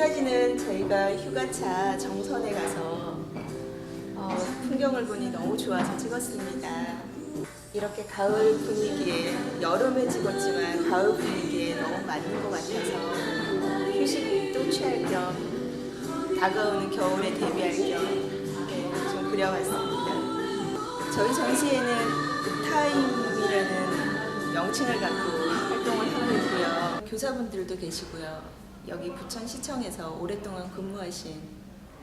사진은 저희가 휴가차 정선에 가서 어, 풍경을 보니 너무 좋아서 찍었습니다. 이렇게 가을 분위기에 여름에 찍었지만 가을 분위기에 너무 맞는 것 같아서 휴식도 취할 겸 다가오는 겨울에 대비할 겸 네, 좀 그려봤습니다. 저희 전시회는 타임이라는 명칭을 갖고 활동을 하고 있고요. 교사분들도 계시고요. 여기 부천시청에서 오랫동안 근무하신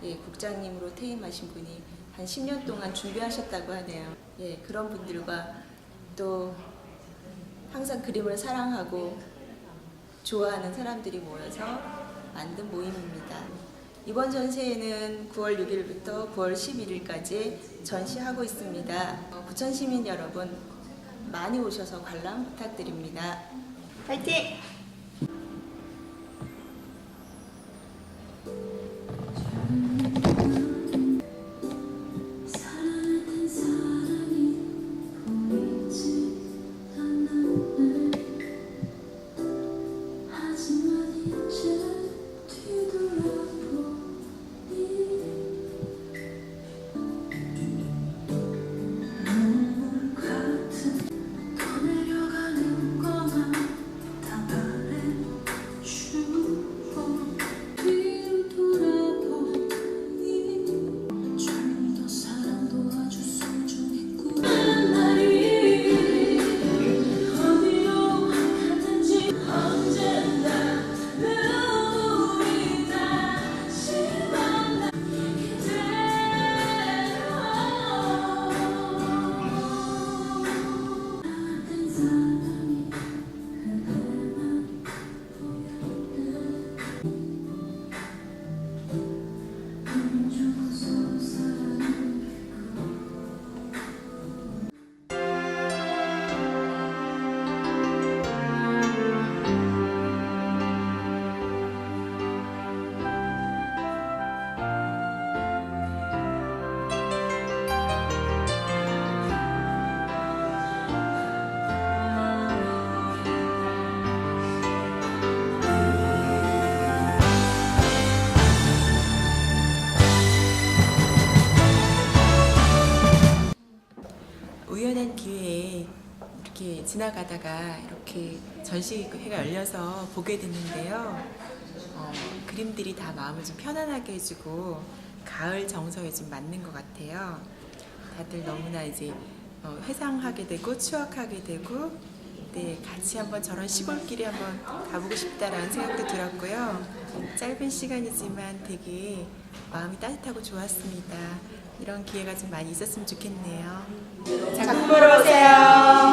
예, 국장님으로 퇴임하신 분이 한 10년 동안 준비하셨다고 하네요. 예, 그런 분들과 또 항상 그림을 사랑하고 좋아하는 사람들이 모여서 만든 모임입니다. 이번 전시회는 9월 6일부터 9월 11일까지 전시하고 있습니다. 어, 부천 시민 여러분 많이 오셔서 관람 부탁드립니다. 파이팅! 우연한 기회에 이렇게 지나가다가 이렇게 전시회가 열려서 보게 됐는데요. 어, 그림들이 다 마음을 좀 편안하게 해주고 가을 정서에 좀 맞는 것 같아요. 다들 너무나 이제 어, 회상하게 되고 추억하게 되고 네, 같이 한번 저런 시골길에 한번 가보고 싶다라는 생각도 들었고요. 짧은 시간이지만 되게 마음이 따뜻하고 좋았습니다. 이런 기회가 좀 많이 있었으면 좋겠네요. 작품 보러 오세요.